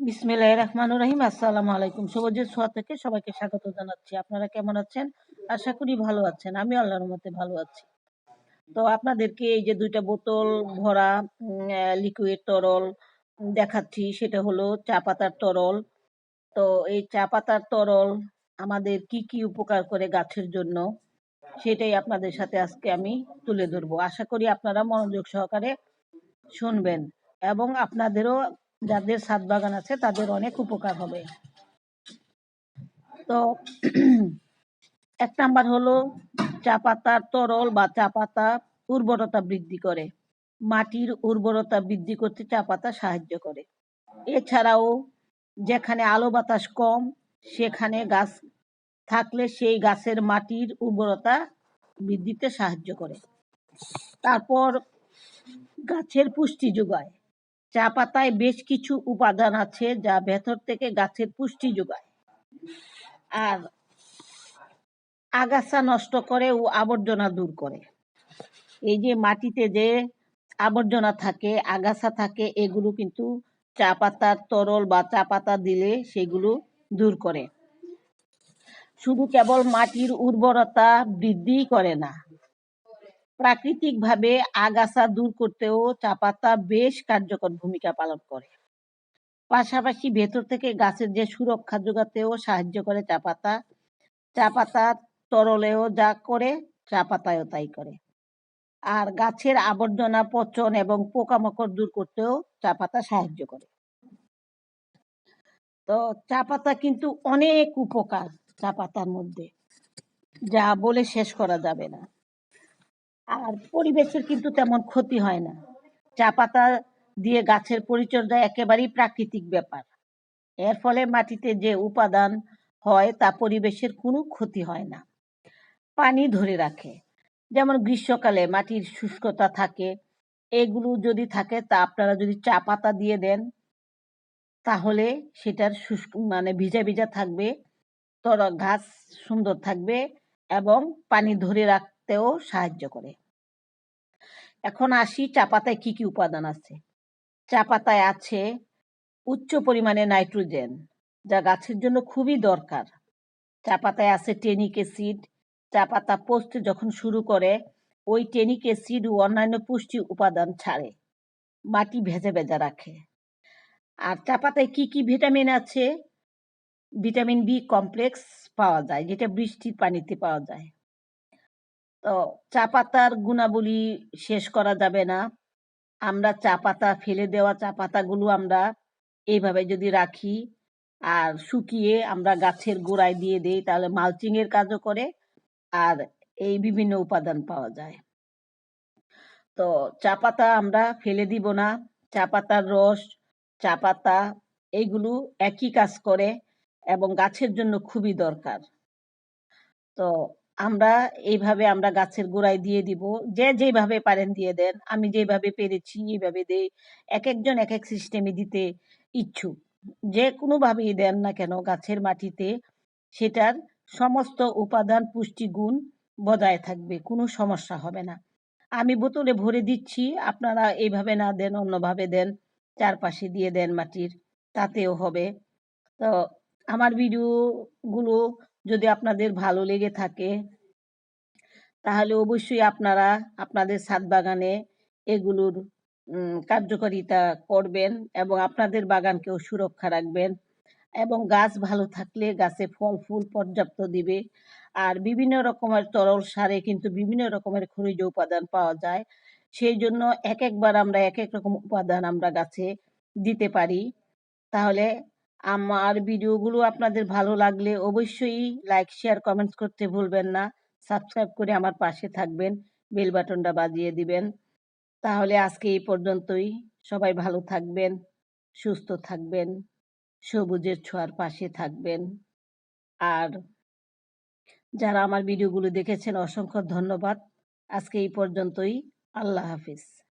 বিসমিল্লাহির রহমানির রহিম। আসসালামু আলাইকুম। সবুজের ছোঁয়া থেকে সবাইকে স্বাগত জানাচ্ছি। আপনারা কেমন আছেন? আশা করি ভালো আছেন। আমি আল্লাহর মতে ভালো আছি। তো আপনাদেরকে এই যে দুইটা বোতল ভরা লিকুইড তরল দেখাচ্ছি, সেটা হলো চা পাতার তরল। তো এই চা পাতার তরল আমাদের কি কি উপকার করে গাছের জন্য, সেটাই আপনাদের সাথে আজকে আমি তুলে ধরবো। আশা করি আপনারা মনোযোগ সহকারে শুনবেন এবং আপনাদেরও যাদের ছাদ বাগান আছে, তাদের অনেক উপকার হবে। তো এক নাম্বার হলো, চা পাতার তরল বা চা পাতা উর্বরতা বৃদ্ধি করে। মাটির উর্বরতা বৃদ্ধি করতে চা পাতা সাহায্য করে। এছাড়াও, যেখানে আলো বাতাস কম, সেখানে গাছ থাকলে সেই গাছের মাটির উর্বরতা বৃদ্ধিতে সাহায্য করে। তারপর গাছের পুষ্টি যোগায়। চা পাতায় বেশ কিছু উপাদান আছে যা ভেতর থেকে গাছের পুষ্টি যোগায়। আর আগাছা নষ্ট করে ও আবর্জনা দূর করে। এই যে মাটিতে যে আবর্জনা থাকে, আগাছা থাকে, এগুলো কিন্তু চা পাতার তরল বা চা পাতা দিলে সেগুলো দূর করে। শুধু কেবল মাটির উর্বরতা বৃদ্ধি করে না প্রাকৃতিকভাবে আগাছা দূর করতেও চা পাতা বেশ কার্যকর ভূমিকা পালন করে। পাশাপাশি ভেতর থেকে গাছের যে সুরক্ষা যোগাতেও সাহায্য করে চা পাতা চা পাতার তরলেও যা করে চা পাতায়ও তাই করে। আর গাছের আবর্জনা পচন এবং পোকামাকড় দূর করতেও চা পাতা সাহায্য করে। তো চা পাতা কিন্তু অনেক উপকার চা পাতার মধ্যে, যা বলে শেষ করা যাবে না। আর পরিবেশের কিন্তু তেমন ক্ষতি হয় না। চা পাতা দিয়ে গাছের পরিচর্যা একেবারেই প্রাকৃতিক ব্যাপার। এর ফলে মাটিতে যে উপাদান হয়, তা পরিবেশের কোনো ক্ষতি হয় না। পানি ধরে রাখে। যেমন গ্রীষ্মকালে মাটির শুষ্কতা থাকে, এগুলো যদি থাকে, তা আপনারা যদি চা পাতা দিয়ে দেন, তাহলে সেটার শুষ্ক মানে ভিজা ভিজা থাকবে তর গাছ সুন্দর থাকবে এবং পানি ধরে রাখতেও সাহায্য করে। এখন আসি চা পাতায় কি কি উপাদান আছে। চা পাতায় আছে উচ্চ পরিমাণে নাইট্রোজেন, যা গাছের জন্য খুবই দরকার। চা পাতায় আছে টেনিক অ্যাসিড। চা পাতা যখন শুরু করে, ওই টেনিক অ্যাসিড ও অন্যান্য পুষ্টি উপাদান ছাড়ে। মাটি ভেজা ভেজা রাখে। আর চা পাতায় কি কি ভিটামিন আছে? ভিটামিন বি কমপ্লেক্স পাওয়া যায়, যেটা বৃষ্টির পানিতে পাওয়া যায়। চা পাতার গুণাবলী শেষ করা যাবে না। আমরা চা পাতা ফেলে দেওয়া চা পাতাগুলো আমরা এইভাবে যদি রাখি আর শুকিয়ে আমরা গাছের গোড়ায় দিয়ে দিই, তাহলে মালচিং এর কাজও করে আর এই বিভিন্ন উপাদান পাওয়া যায়। তো চা পাতা আমরা ফেলে দিব না। চা পাতার রস, চা পাতা এইগুলো একই কাজ করে এবং গাছের জন্য খুবই দরকার। তো আমরা এইভাবে আমরা গাছের গোড়ায় দিয়ে দিব। যে যেভাবে পারেন দিয়ে দেন। আমি যেভাবে পেরেছি এইভাবে দেই। এক একজন এক এক সিস্টেমে দিতে ইচ্ছুক। যে কোনোভাবেই দেন না কেন গাছের মাটিতে সেটার সমস্ত উপাদান, পুষ্টিগুণ বজায় থাকবে। কোনো সমস্যা হবে না। আমি বোতলে ভরে দিচ্ছি। আপনারা এইভাবে না দেন, অন্যভাবে দেন। চারপাশে দিয়ে দেন মাটির। তাতেও হবে। তো আমার ভিডিওগুলো যদি আপনাদের ভালো লেগে থাকে, তাহলে অবশ্যই আপনারা আপনাদের ছাদ বাগানে এগুলোর কার্যকারিতা করবেন এবং আপনাদের বাগানকেও সুরক্ষা রাখবেন এবং গাছ ভালো থাকলে গাছে ফল, ফুল পর্যাপ্ত দিবে। আর বিভিন্ন রকমের তরল সারে কিন্তু বিভিন্ন রকমের খনিজ উপাদান পাওয়া যায়। সেই জন্য এক একবার আমরা এক এক রকম উপাদান আমরা গাছে দিতে পারি। তাহলে আমার ভিডিওগুলো আপনাদের ভালো লাগলে অবশ্যই লাইক শেয়ার কমেন্টস করতে ভুলবেন না। সাবস্ক্রাইব করে আমার পাশে থাকবেন বেল বাটনটা বাজিয়ে দিবেন। তাহলে আজকে এই পর্যন্তই। সবাই ভালো থাকবেন, সুস্থ থাকবেন, সবুজের ছোঁয়ার পাশে থাকবেন। আর যারা আমার ভিডিওগুলো দেখেছেন, অসংখ্য ধন্যবাদ। আজকে এই পর্যন্তই। আল্লাহ হাফিজ।